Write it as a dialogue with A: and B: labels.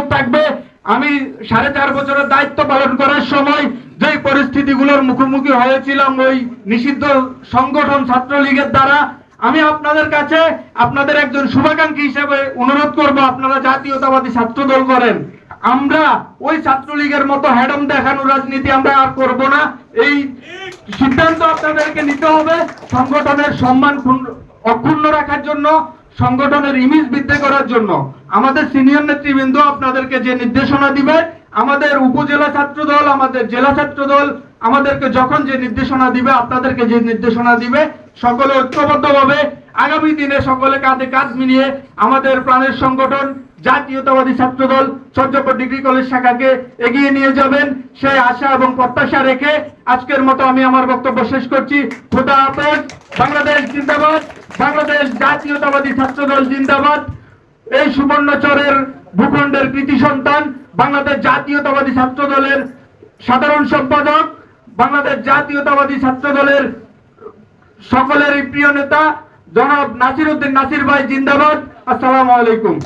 A: অনুরোধ থাকবে। আমি সাড়ে চার বছরের দায়িত্ব পালন করার সময় যেই পরিস্থিতিগুলোর মুখোমুখি হয়েছিলাম ওই নিষিদ্ধ সংগঠন ছাত্রলীগের দ্বারা, আমি আপনাদের কাছে আপনাদের একজন শুভাকাঙ্ক্ষী হিসেবে অনুরোধ করব, আপনারা জাতীয়তাবাদী ছাত্র দল করেন। আমরা ওই ছাত্রলীগের মতো হ্যাডম দেখানোর রাজনীতি আমরা আর করব না। এই সিদ্ধান্ত আপনাদেরকে নিতে হবে। সংগঠনের সম্মান অক্ষুণ্ণ রাখার জন্য সংগঠনের ইমেজ বৃদ্ধি করার জন্য। আমাদের সিনিয়র নেতৃবৃন্দ আপনাদেরকে যে নির্দেশনা দিবে, আমাদের উপজেলা ছাত্র দল আমাদের জেলা ছাত্র দল আমাদেরকে যখন যে নির্দেশনা দিবে, আপনাদেরকে যে নির্দেশনা দিবে, সকলে ঐক্যবদ্ধভাবে আগামী দিনে সকলে কাঁধে কাঁধ মিলিয়ে আমাদের প্রাণের সংগঠন, জাতীয়তাবাদী ছাত্র দল সর্যপুর ডিগ্রি কলেজ শাখাকে এগিয়ে নিয়ে যাবেন। সেই আশা এবং প্রত্যাশা রেখে আজকের মতো আমি আমার বক্তব্য শেষ করছি। খোদা হাফেজ, বাংলাদেশ জিন্দাবাদ। বাংলাদেশ জাতীয়তাবাদী ছাত্রদল জিন্দাবাদ। এই সুবর্ণচরের ভূখণ্ডের কৃতি সন্তান বাংলাদেশ জাতীয়তাবাদী ছাত্র দলের সাধারণ সম্পাদক, বাংলাদেশ জাতীয়তাবাদী ছাত্রদলের সকলেরই প্রিয় নেতা জনাব নাসির উদ্দিন নাসির ভাই জিন্দাবাদ। আসসালামু আলাইকুম।